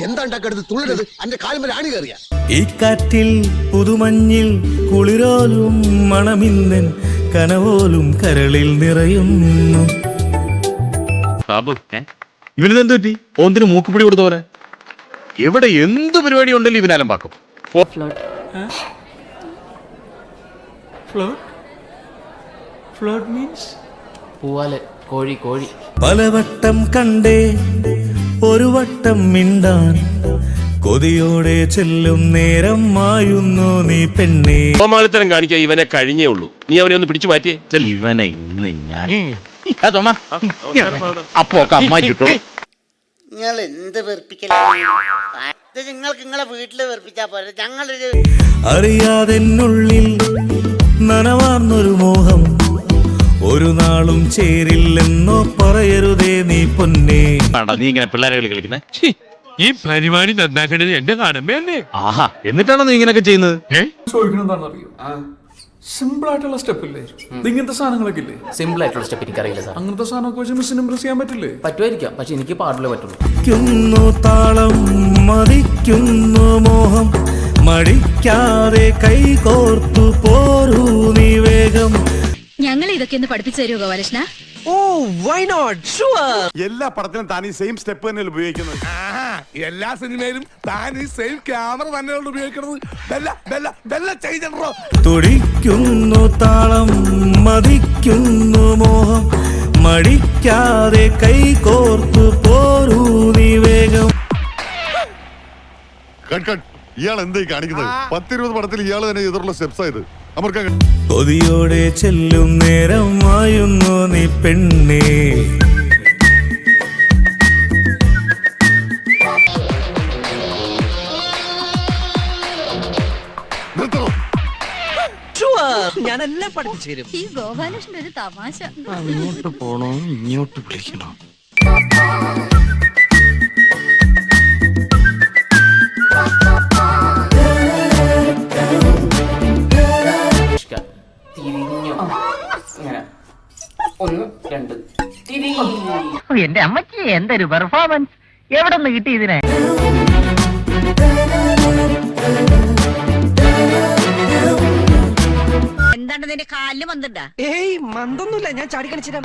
എന്താ ഉണ്ടാക്കരുത് തുള്ളരുത് അന്റെ കാലുമല ആണി കയറിയ. ഈ കാറ്റിൽ പുതുമഞ്ഞിൽ കുളിരോലും മണമിന്നൻ കനവോലും കരളിൽ നിറയുന്നു. ബാബു ഇവന് എന്ത് പറ്റി? ഓന്തിന് മൂക്കുപിടി കൊടുത്ത പോലെ. എവിടെ എന്ത് പരിപാടി ഉണ്ടല്ലോ ഇവനാലും പാക്കും പൂവാൽ കോഴി കോഴി. പലവട്ടം കണ്ടേ ഒരു വട്ടം മിണ്ടാൻ കൊതിയോടെ ചെല്ലും നേരം മായുന്നു നീ പെണ്ണേ. അപമാനത്തരം കാണിക്കാൻ ഇവനെ കഴിഞ്ഞേ ഉള്ളൂ. നീ അവനെ ഒന്ന് പിടിച്ചു മാറ്റിയേ. ചെല്ല്. ഇവനെ ഇന്ന് ഞാൻ ആ, തോമ അപ്പോ ഒക്കെ അമ്മ കിട്ടും നിങ്ങൾ എന്ത് വെറുപ്പിക്കലാണ് ഇത് നിങ്ങൾക്ക് നിങ്ങളെ വീട്ടിൽ വെറുപ്പിച്ചാ പോരെ. ഞങ്ങളൊരു അറിയാതെന്നുള്ളിൽ നനവാർന്നൊരു മോഹം. ഒരു നാളും ചേരില്ലെന്നോ പറയരുതേ നീ പൊന്നേ. വേണ്ട നീ ഇങ്ങനെ പിള്ളേരെ കളി കളിക്കുന്നേ? ഈ പരിപാടി നന്നാക്കേണ്ടത് എന്റെ കാണുമ്പല്ലേ ആഹാ എന്നിട്ടാണോ നീ ഇങ്ങനെയൊക്കെ ചെയ്യുന്നത്? ചോദിക്കണം എന്താണെന്ന് അറിയോ സിമ്പിൾ ആയിട്ടുള്ള സ്റ്റെപ്പ് ഇല്ലേ ഇങ്ങനത്തെ സാധനങ്ങളൊക്കെ ഇല്ലേ? സിമ്പിൾ ആയിട്ടുള്ള സ്റ്റെപ്പ് എനിക്കറിയില്ല സാർ അങ്ങനത്തെ സാധനമൊക്കെ വെച്ച് മിസ്സിന് ഇംപ്രസ് ചെയ്യാൻ പറ്റില്ലേ? പറ്റുമായിരിക്കാം പക്ഷെ എനിക്ക് പാടില്ല പറ്റുള്ളൂ. താളം മതിക്കുന്നു മോഹം. മടിക്കാതെ കൈകോർത്തു പോരൂ നീ വേഗം. ഞങ്ങൾ ഇതൊക്കെ ഒന്ന് പഠിപ്പിച്ചു തരുമോ ഗോപാലകൃഷ്ണ എല്ലാ പടത്തിലും താൻ ഈ സെയിം സ്റ്റെപ്പ് തന്നെ ഉപയോഗിക്കുന്നത്. എല്ലാ സിനിമയിലും താൻ ഈ സെയിം ക്യാമറ തന്നെയാണ് ഉപയോഗിക്കുന്നത്. ബെല്ല ബെല്ല ബെല്ല ചെയ്തോ തുടിക്കുന്നു താളം മതിക്കുന്നു മോഹം. മടിക്കാതെ കൈകോർത്തു പോരൂ നീ വേഗം. Cut cut. ഇയാൾ എന്തായി കാണിക്കുന്നത്? പത്തിരുപത് പടത്തിൽ ഇയാൾ തന്നെ എതിർള്ള സ്റ്റെപ്സ് ആയത് കൊതിയോടെ ചെല്ലും നേരം മായുന്നു നീ പെണ്ണേ. നിർത്തണോ. ഈ ഗോപാലകൃഷ്ണൻ ഒരു തമാശ. അങ്ങോട്ട് പോണോ? ഇങ്ങോട്ട് വിളിക്കണോ? ഒന്ന് രണ്ട്. തിരിഞ്ഞു എന്റെ അമ്മച്ചി എന്തൊരു പെർഫോമൻസ് എവിടെ നിന്ന് കിട്ടി ഇതിനെ? എന്താണ് നിന്റെ കാലിൽ വന്നിട്ടാ ഏയ് മന്തൊന്നുമില്ല. ഞാൻ ചാടി കളിച്ചിരാം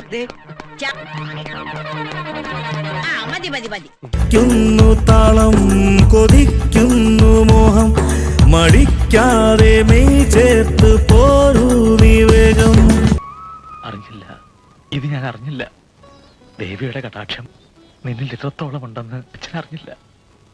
ആ മതി മതി മതി. ക്കുന്നു താളം കൊതിക്കുന്നു മോഹം. മടിക്കാതെ മെയ് ചേർത്ത് പോരൂ ഇത് ഞാൻ അറിഞ്ഞില്ല. ദേവിയുടെ കടാക്ഷം നിന്നിൽ ഇത്രത്തോളം ഉണ്ടെന്ന് അച്ഛൻ അറിഞ്ഞില്ല.